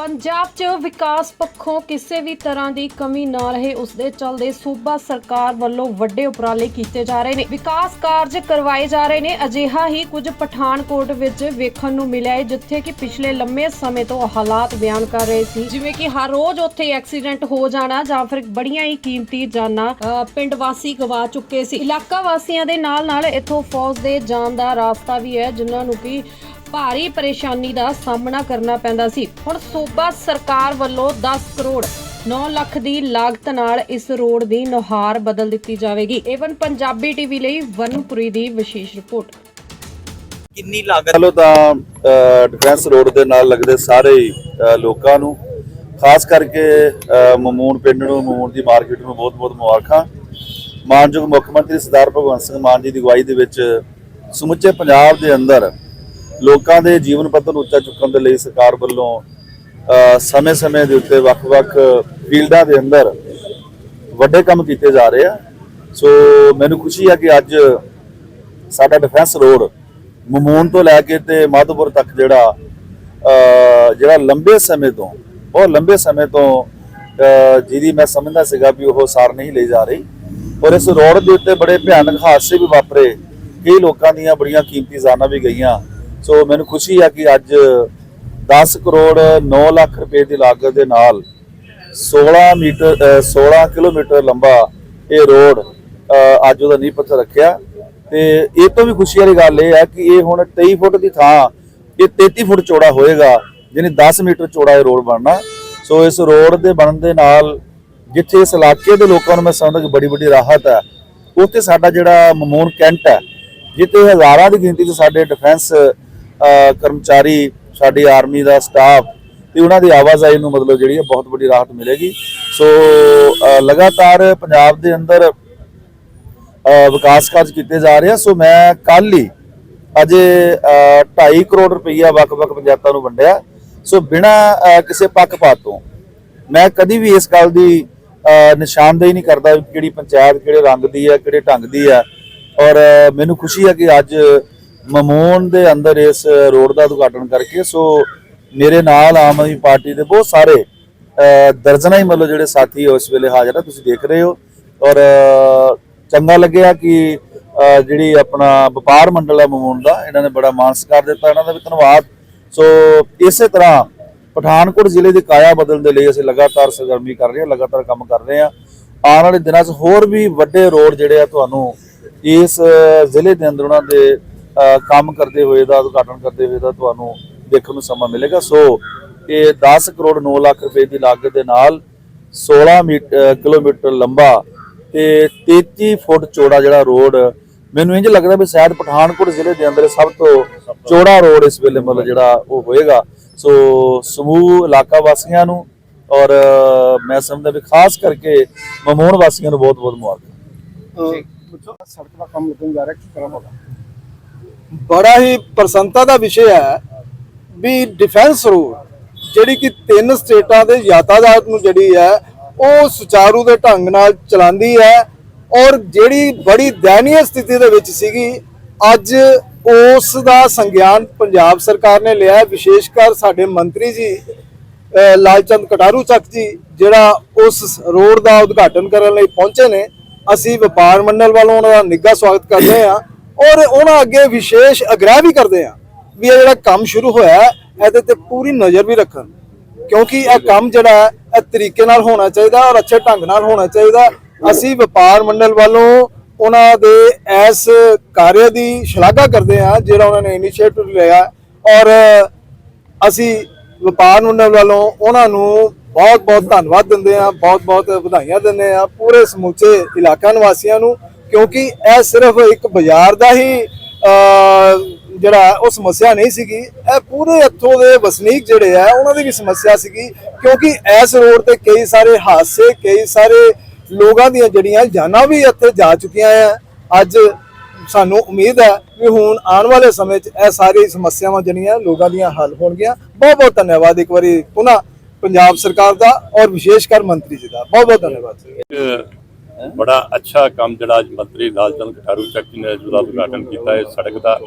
ਪੰਜਾਬ 'ਚ ਵਿਕਾਸ ਪੱਖੋਂ ਕਿਸੇ ਵੀ ਤਰ੍ਹਾਂ ਦੀ ਕਮੀ ਨਾ ਰਹੇ ਉਸ ਦੇ ਚੱਲਦੇ ਸੂਬਾ ਸਰਕਾਰ ਵੱਲੋਂ ਵੱਡੇ ਉਪਰਾਲੇ ਕੀਤੇ ਜਾ ਰਹੇ ਨੇ। ਵਿਕਾਸ ਕਾਰਜ ਕਰਵਾਏ ਜਾ ਰਹੇ ਨੇ। ਅਜਿਹਾ ਹੀ ਕੁਝ ਪਠਾਨਕੋਟ ਵਿੱਚ ਵੇਖਣ ਨੂੰ ਮਿਲਿਆ ਹੈ, ਜਿੱਥੇ ਕਿ ਪਿਛਲੇ ਲੰਮੇ ਸਮੇਂ ਤੋਂ ਹਾਲਾਤ ਬਿਆਨ ਕਰ ਰਹੇ ਸੀ। ਜਿਵੇਂ ਕਿ ਹਰ ਰੋਜ਼ ਉੱਥੇ ਐਕਸੀਡੈਂਟ ਹੋ ਜਾਣਾ ਜਾਂ ਫਿਰ ਬੜੀਆਂ ਹੀ ਕੀਮਤੀ ਜਾਨਾਂ ਪਿੰਡ ਵਾਸੀ ਗਵਾ ਚੁੱਕੇ ਸੀ। ਇਲਾਕਾ ਵਾਸੀਆਂ ਦੇ ਨਾਲ ਨਾਲ ਇੱਥੋਂ ਫੌਜ ਦੇ ਜਾਣ ਦਾ ਰਾਸਤਾ ਵੀ ਹੈ, ਜਿਨ੍ਹਾਂ ਨੂੰ ਕਿ ਭਾਰੀ ਪਰੇਸ਼ਾਨੀ ਦਾ ਸਾਹਮਣਾ ਕਰਨਾ ਪੈਂਦਾ ਸੀ। ਹੁਣ ਸੂਬਾ ਸਰਕਾਰ ਵੱਲੋਂ 10 ਕਰੋੜ 9 ਲੱਖ ਦੀ ਲਾਗਤ ਨਾਲ ਇਸ ਰੋਡ ਦੀ ਨੁਹਾਰ ਬਦਲ ਦਿੱਤੀ ਜਾਵੇਗੀ। ਏਵਨ ਪੰਜਾਬੀ ਟੀਵੀ ਲਈ ਵਨਪੁਰੀ ਦੀ ਵਿਸ਼ੇਸ਼ ਰਿਪੋਰਟ। ਕਿੰਨੀ ਲਾਗਤ ਚਲੋ ਤਾਂ ਡਿਫੈਂਸ ਰੋਡ ਦੇ ਨਾਲ ਲੱਗਦੇ ਸਾਰੇ ਲੋਕਾਂ ਨੂੰ ਖਾਸ ਕਰਕੇ ਅ, ਮਮੂਨ ਪਿੰਡ ਨੂੰ ਮਮੂਨ ਦੀ ਮਾਰਕੀਟ ਨੂੰ ਬਹੁਤ-ਬਹੁਤ ਮੁਬਾਰਕਾਂ। ਮਾਨਯੋਗ ਮੁੱਖ ਮੰਤਰੀ ਸਰਦਾਰ ਭਗਵੰਤ ਸਿੰਘ ਮਾਨ ਜੀ ਦੀ ਅਗਵਾਈ ਦੇ ਵਿੱਚ ਸਮੁੱਚੇ ਪੰਜਾਬ ਦੇ ਅੰਦਰ ਲੋਕਾਂ ਦੇ ਜੀਵਨ ਪੱਧਰ ਨੂੰ ਉੱਚਾ ਚੁੱਕਣ ਦੇ ਲਈ ਸਰਕਾਰ ਵੱਲੋਂ ਸਮੇਂ-ਸਮੇਂ ਦੇ ਉੱਤੇ ਵੱਖ-ਵੱਖ ਫੀਲਡਾਂ ਦੇ ਅੰਦਰ ਵੱਡੇ ਕੰਮ ਕੀਤੇ ਜਾ ਰਹੇ ਆ। ਸੋ ਮੈਨੂੰ ਖੁਸ਼ੀ ਹੈ ਕਿ ਅੱਜ ਸਾਡਾ ਡਿਫੈਂਸ ਰੋਡ ਮਮੂਨ ਤੋਂ ਲੈ ਕੇ ਤੇ ਮਾਧੋਪੁਰ ਤੱਕ ਜਿਹੜਾ ਜਿਹੜਾ ਲੰਬੇ ਸਮੇਂ ਤੋਂ, ਬਹੁਤ ਲੰਬੇ ਸਮੇਂ ਤੋਂ ਜਿਹਦੀ ਮੈਂ ਸਮਝਦਾ ਸੀਗਾ ਵੀ ਉਹ ਸਾਰ ਨਹੀਂ ਲਈ ਜਾ ਰਹੀ। ਔਰ ਇਸ ਰੋਡ ਦੇ ਉੱਤੇ ਬੜੇ ਭਿਆਨਕ ਹਾਦਸੇ ਵੀ ਵਾਪਰੇ। ਕਈ ਲੋਕਾਂ ਦੀਆਂ ਬੜੀਆਂ ਕੀਮਤੀ ਜਾਨਾਂ ਵੀ ਗਈਆਂ। ਸੋ ਮੈਨੂੰ ਖੁਸ਼ੀ ਆ ਕਿ ਅੱਜ 10 ਕਰੋੜ 9 ਲੱਖ ਰੁਪਏ ਦੀ ਲਾਗਤ ਦੇ ਨਾਲ 16 ਮੀਟਰ ਅ, 16 ਕਿਲੋਮੀਟਰ ਲੰਬਾ ਇਹ ਰੋਡ ਅੱਜ ਉਹਦਾ ਨੀਂਹ ਪੱਥਰ ਰੱਖਿਆ। ਤੇ ਇਹ ਤੋਂ ਵੀ ਖੁਸ਼ੀ ਵਾਲੀ ਗੱਲ ਇਹ ਹੈ ਕਿ ਇਹ ਹੁਣ 23 ਫੁੱਟ ਦੀ ਥਾਂ ਇਹ 33 ਫੁੱਟ ਚੌੜਾ ਹੋਏਗਾ ਜਿਹਨੇ 10 ਮੀਟਰ ਚੌੜਾ ਇਹ ਰੋਡ ਬਣਨਾ। ਸੋ ਇਸ ਰੋਡ ਦੇ ਬਣਨ ਦੇ ਨਾਲ ਜਿੱਥੇ ਇਸ ਇਲਾਕੇ ਦੇ ਲੋਕਾਂ ਨੂੰ ਮੈਂ ਸਮਝਦਾ ਕਿ ਬੜੀ ਵੱਡੀ ਰਾਹਤ ਹੈ ਉੱਥੇ ਸਾਡਾ ਜਿਹੜਾ ਮਮੂਨ ਕੈਂਟ ਹੈ ਜਿੱਥੇ ਹਜ਼ਾਰਾਂ ਦੀ ਗਿਣਤੀ 'ਚ ਸਾਡੇ ਡਿਫੈਂਸ ਕਰਮਚਾਰੀ ਸਾਡੀ ਆਰਮੀ ਦਾ ਸਟਾਫ ਤੇ ਉਹਨਾਂ ਦੀ ਆਵਾਜਾਈ ਨੂੰ ਮਤਲਬ ਜਿਹੜੀ ਹੈ ਬਹੁਤ ਵੱਡੀ ਰਾਹਤ ਮਿਲੇਗੀ। ਸੋ ਲਗਾਤਾਰ ਪੰਜਾਬ ਦੇ ਅੰਦਰ ਵਿਕਾਸ ਕਾਰਜ ਕੀਤੇ ਜਾ ਰਹੇ ਆ। ਸੋ ਮੈਂ ਕੱਲ ਹੀ ਅਜੇ 2.5 ਕਰੋੜ ਰੁਪਈਆ ਵੱਖ-ਵੱਖ ਪੰਚਾਇਤਾਂ ਨੂੰ ਵੰਡਿਆ। ਸੋ ਬਿਨਾ ਕਿਸੇ ਪੱਖਪਾਤ ਤੋਂ ਮੈਂ ਕਦੀ ਵੀ ਇਸ ਗੱਲ ਦੀ ਅ, ਨਿਸ਼ਾਨਦੇਹੀ ਨਹੀਂ ਕਰਦਾ ਕਿਹੜੀ ਪੰਚਾਇਤ ਕਿਹੜੇ ਰੰਗ ਦੀ ਹੈ ਕਿਹੜੇ ਢੰਗ ਦੀ ਹੈ। ਔਰ ਮੈਨੂੰ ਖੁਸ਼ੀ ਹੈ ਕਿ ਅੱਜ ਮਮੂਨ ਦੇ ਅੰਦਰ ਇਸ ਰੋਡ ਦਾ ਉਦਘਾਟਨ ਕਰਕੇ, ਸੋ ਮੇਰੇ ਨਾਲ ਆਮ ਆਦਮੀ ਪਾਰਟੀ ਦੇ ਬਹੁਤ ਸਾਰੇ ਦਰਜਨਾਂ ਹੀ ਮਤਲਬ ਜਿਹੜੇ ਸਾਥੀ ਉਸ ਵੇਲੇ ਹਾਜ਼ਰ ਆ, ਤੁਸੀਂ ਦੇਖ ਰਹੇ ਹੋ। ਔਰ ਚੰਗਾ ਲੱਗਿਆ ਕਿ ਜਿਹੜੀ ਆਪਣਾ ਵਪਾਰ ਮੰਡਲ ਹੈ ਮਮੂਨ ਦਾ, ਇਹਨਾਂ ਨੇ ਬੜਾ ਮਾਣ ਸਤਿਕਾਰ ਦਿੱਤਾ, ਇਹਨਾਂ ਦਾ ਵੀ ਧੰਨਵਾਦ। ਸੋ ਇਸੇ ਤਰ੍ਹਾਂ ਪਠਾਨਕੋਟ ਜ਼ਿਲ੍ਹੇ ਦੀ ਕਾਇਆ ਬਦਲਣ ਦੇ ਲਈ ਅਸੀਂ ਲਗਾਤਾਰ ਸਰਗਰਮੀ ਕਰ ਰਹੇ ਹਾਂ, ਲਗਾਤਾਰ ਕੰਮ ਕਰ ਰਹੇ ਹਾਂ। ਆਉਣ ਵਾਲੇ ਦਿਨਾਂ 'ਚ ਹੋਰ ਵੀ ਵੱਡੇ ਰੋਡ ਜਿਹੜੇ ਆ ਤੁਹਾਨੂੰ ਇਸ ਜ਼ਿਲ੍ਹੇ ਦੇ ਅੰਦਰ ਉਹਨਾਂ ਦੇ ਕੰਮ ਕਰਦੇ ਹੋਏ ਦਾ, ਉਦਘਾਟਨ ਕਰਦੇ ਹੋਏ ਦਾ ਤੁਹਾਨੂੰ ਦੇਖਣ ਨੂੰ ਸਮਾਂ ਮਿਲੇਗਾ। ਸੋ ਇਹ 10 ਕਰੋੜ 9 ਲੱਖ ਰੁਪਏ ਦੀ ਲਾਗਤ ਦੇ ਨਾਲ 16 ਕਿਲੋਮੀਟਰ ਲੰਬਾ ਤੇ 33 ਫੁੱਟ ਚੌੜਾ ਜਿਹੜਾ ਰੋਡ, ਮੈਨੂੰ ਇੰਜ ਲੱਗਦਾ ਵੀ ਸ਼ਾਇਦ ਪਠਾਨਕੋਟ ਜ਼ਿਲ੍ਹੇ ਦੇ ਅੰਦਰ ਸਭ ਤੋਂ ਚੌੜਾ ਰੋਡ ਇਸ ਵੇਲੇ ਮਤਲਬ ਜਿਹੜਾ ਉਹ ਹੋਏਗਾ। ਸੋ ਸਮੂਹ ਇਲਾਕਾ ਵਾਸੀਆਂ ਨੂੰ ਔਰ ਮੈਂ ਸਮਝਦਾ ਵੀ ਖਾਸ ਕਰਕੇ ਮਮੂਨ ਵਾਸੀਆਂ ਨੂੰ ਬਹੁਤ ਬਹੁਤ ਮੁਬਾਰਕ ਸੜਕ ਦਾ ਕੰਮ ਲੱਗਣ ਜਾ ਰਿਹਾ ਕਿਸ ਤਰ੍ਹਾਂ ਹੋਗਾ ਬੜਾ ਹੀ ਪ੍ਰਸੰਨਤਾ ਦਾ ਵਿਸ਼ੇ ਹੈ ਵੀ ਡਿਫੈਂਸ ਰੋਡ ਜਿਹੜੀ ਕਿ ਤਿੰਨ ਸਟੇਟਾਂ ਦੇ ਯਾਤਾਯਾਤ ਨੂੰ ਜਿਹੜੀ ਹੈ, ਉਹ ਸੁਚਾਰੂ ਦੇ ਢੰਗ ਨਾਲ ਚਲਾਉਂਦੀ ਹੈ ਔਰ ਜਿਹੜੀ ਬੜੀ ਦਇਨੀय ਸਥਿਤੀ ਦੇ ਵਿੱਚ ਸੀਗੀ, ਅੱਜ ਉਸ ਦਾ ਸੰਗਿਆਨ ਪੰਜਾਬ ਸਰਕਾਰ ਨੇ ਲਿਆ ਵਿਸ਼ੇਸ਼ ਕਰ ਸਾਡੇ ਮੰਤਰੀ ਜੀ ਲਾਲਚੰਦ ਕਟਾਰੂ ਚੱਕ ਜੀ, ਜਿਹੜਾ ਉਸ ਰੋਡ ਦਾ ਉਦਘਾਟਨ ਕਰਨ ਲਈ ਪਹੁੰਚੇ ਨੇ। ਅਸੀਂ ਵਪਾਰ ਮੰਡਲ ਵੱਲੋਂ ਉਹਨਾਂ ਦਾ ਨਿੱਘਾ ਸਵਾਗਤ ਕਰਦੇ ਹਾਂ। ਔਰ ਉਹਨਾਂ ਅੱਗੇ ਵਿਸ਼ੇਸ਼ ਅਗਰਾਹ ਵੀ ਕਰਦੇ ਹਾਂ ਵੀ ਇਹ ਜਿਹੜਾ ਕੰਮ ਸ਼ੁਰੂ ਹੋਇਆ ਇਹਦੇ ਤੇ ਪੂਰੀ ਨਜ਼ਰ ਵੀ ਰੱਖਣ। ਕਿਉਂਕਿ ਇਹ ਕੰਮ ਜਿਹੜਾ ਇਹ ਤਰੀਕੇ ਨਾਲ ਹੋਣਾ ਚਾਹੀਦਾ ਔਰ ਅੱਛੇ ਢੰਗ ਨਾਲ ਹੋਣਾ ਚਾਹੀਦਾ। ਅਸੀਂ ਵਪਾਰ ਮੰਡਲ ਵੱਲੋਂ ਉਹਨਾਂ ਦੇ ਇਸ ਕਾਰਜ ਦੀ ਸ਼ਲਾਘਾ ਕਰਦੇ ਹਾਂ ਜਿਹੜਾ ਉਹਨਾਂ ਨੇ ਇਨੀਸ਼ੀਏਟਿਵ ਲਿਆ ਔਰ ਅਸੀਂ ਵਪਾਰ ਮੰਡਲ ਵੱਲੋਂ ਉਹਨਾਂ ਨੂੰ ਬਹੁਤ ਬਹੁਤ ਧੰਨਵਾਦ ਦਿੰਦੇ ਹਾਂ ਬਹੁਤ ਬਹੁਤ ਵਧਾਈਆਂ ਦਿੰਦੇ ਹਾਂ ਪੂਰੇ ਸਮੁੱਚੇ ਇਲਾਕਾ ਨਿਵਾਸੀਆਂ ਨੂੰ। ਕਿਉਂਕਿ ਇਹ ਸਿਰਫ ਇੱਕ ਬਾਜ਼ਾਰ ਦਾ ਹੀ ਜਿਹੜਾ ਉਹ ਸਮੱਸਿਆ ਨਹੀਂ ਸੀਗੀ। ਇਹ ਪੂਰੇ ਇੱਥੋਂ ਦੇ ਵਸਨੀਕ ਜਿਹੜੇ ਆ, ਉਹਨਾਂ ਦੀ ਵੀ ਸਮੱਸਿਆ ਸੀਗੀ। ਕਿਉਂਕਿ ਇਸ ਰੋਡ ਤੇ ਕਈ ਸਾਰੇ ਹਾਦਸੇ, ਕਈ ਸਾਰੇ ਲੋਕਾਂ ਦੀਆਂ ਜਿਹੜੀਆਂ ਜਾਨਾਂ ਵੀ ਇੱਥੇ ਜਾ ਚੁੱਕੀਆਂ ਆ। ਅੱਜ ਸਾਨੂੰ ਉਮੀਦ ਹੈ ਕਿ ਹੁਣ ਆਉਣ ਵਾਲੇ ਸਮੇਂ 'ਚ ਇਹ ਸਾਰੀ ਸਮੱਸਿਆਵਾਂ ਜਿਹੜੀਆਂ ਲੋਕਾਂ ਦੀਆਂ ਹੱਲ ਹੋਣਗੀਆਂ। ਬਹੁਤ ਬਹੁਤ ਧੰਨਵਾਦ ਇੱਕ ਵਾਰੀ ਪੁਨः ਪੰਜਾਬ ਸਰਕਾਰ ਦਾ ਔਰ ਵਿਸ਼ੇਸ਼ ਕਰ ਮੰਤਰੀ ਜੀ ਦਾ। ਬਹੁਤ ਬਹੁਤ ਧੰਨਵਾਦ ਬੜਾ ਅੱਛਾ ਕੰਮ ਜਿਹੜਾ ਅੱਜ ਮੰਤਰੀ ਲਾਲਚੰਦ ਕਠਾਰੂ ਚੱਕ ਜੀ ਨੇ ਜਿਹਦਾ ਉਦਘਾਟਨ ਕੀਤਾ ਹੈ ਸੜਕ ਦਾ।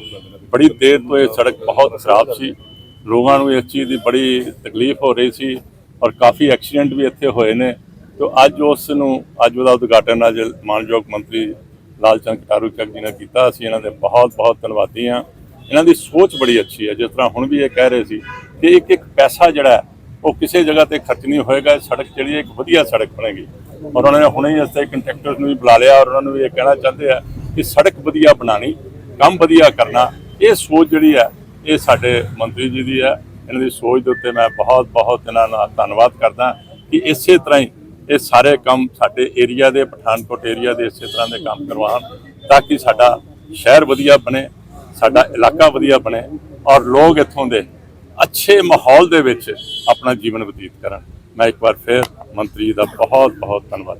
ਬੜੀ ਦੇਰ ਤੋਂ ਇਹ ਸੜਕ ਬਹੁਤ ਖਰਾਬ ਸੀ। ਲੋਕਾਂ ਨੂੰ ਇਸ ਚੀਜ਼ ਦੀ ਬੜੀ ਤਕਲੀਫ ਹੋ ਰਹੀ ਸੀ ਔਰ ਕਾਫੀ ਐਕਸੀਡੈਂਟ ਵੀ ਇੱਥੇ ਹੋਏ ਨੇ। ਤੇ ਅੱਜ ਉਸ ਨੂੰ ਅੱਜ ਉਹਦਾ ਉਦਘਾਟਨ ਅੱਜ ਮਾਨਯੋਗ ਮੰਤਰੀ ਲਾਲਚੰਦ ਕਟਾਰੂ ਚੱਕ ਜੀ ਨੇ ਕੀਤਾ। ਅਸੀਂ ਇਹਨਾਂ ਦੇ ਬਹੁਤ ਬਹੁਤ ਧੰਨਵਾਦੀ ਹਾਂ। ਇਹਨਾਂ ਦੀ ਸੋਚ ਬੜੀ ਅੱਛੀ ਹੈ। ਜਿਸ ਤਰ੍ਹਾਂ ਹੁਣ ਵੀ ਇਹ ਕਹਿ ਰਹੇ ਸੀ ਕਿ ਇੱਕ ਇੱਕ ਪੈਸਾ ਜਿਹੜਾ ਉਹ ਕਿਸੇ ਜਗ੍ਹਾ ਤੇ ਖਰਚ ਨਹੀਂ ਹੋਏਗਾ। ਸੜਕ ਜਿਹੜੀ ਹੈ, ਇੱਕ ਵਧੀਆ ਸੜਕ ਬਣੇਗੀ। ਔਰ ਉਹਨਾਂ ਨੇ ਹੁਣੇ ਹੀ ਇਸਤੇ ਕੰਟਰੈਕਟਰਸ ਨੂੰ ਵੀ ਬੁਲਾ ਲਿਆ ਔਰ ਉਹਨਾਂ ਨੂੰ ਵੀ ਇਹ ਕਹਿਣਾ ਚਾਹੁੰਦੇ ਆ ਕਿ ਸੜਕ ਵਧੀਆ ਬਣਾਣੀ ਕੰਮ ਵਧੀਆ ਕਰਨਾ, ਇਹ ਸੋਚ ਜਿਹੜੀ ਹੈ ਇਹ ਸਾਡੇ ਮੰਤਰੀ ਜੀ ਦੀ ਹੈ ਇਹਨਾਂ ਦੀ ਸੋਚ ਦੇ ਉੱਤੇ ਮੈਂ ਬਹੁਤ ਬਹੁਤ ਇਹਨਾਂ ਦਾ ਧੰਨਵਾਦ ਕਰਦਾ ਕਿ ਇਸੇ ਤਰ੍ਹਾਂ ਹੀ ਇਹ ਸਾਰੇ ਕੰਮ ਸਾਡੇ ਏਰੀਆ ਦੇ, ਪਠਾਨਕੋਟ ਏਰੀਆ ਦੇ ਇਸੇ ਤਰ੍ਹਾਂ ਦੇ ਕੰਮ ਕਰਵਾਉਣ ਤਾਂ ਕਿ ਸਾਡਾ ਸ਼ਹਿਰ ਵਧੀਆ ਬਣੇ, ਸਾਡਾ ਇਲਾਕਾ ਵਧੀਆ ਬਣੇ ਔਰ ਲੋਕ ਇੱਥੋਂ ਦੇ ਅੱਛੇ ਮਾਹੌਲ ਦੇ ਵਿੱਚ ਆਪਣਾ ਜੀਵਨ ਬਤੀਤ ਕਰਨ। ਮੈਂ ਇੱਕ ਵਾਰ ਫਿਰ ਮੰਤਰੀ ਜੀ ਦਾ ਬਹੁਤ ਬਹੁਤ ਧੰਨਵਾਦ।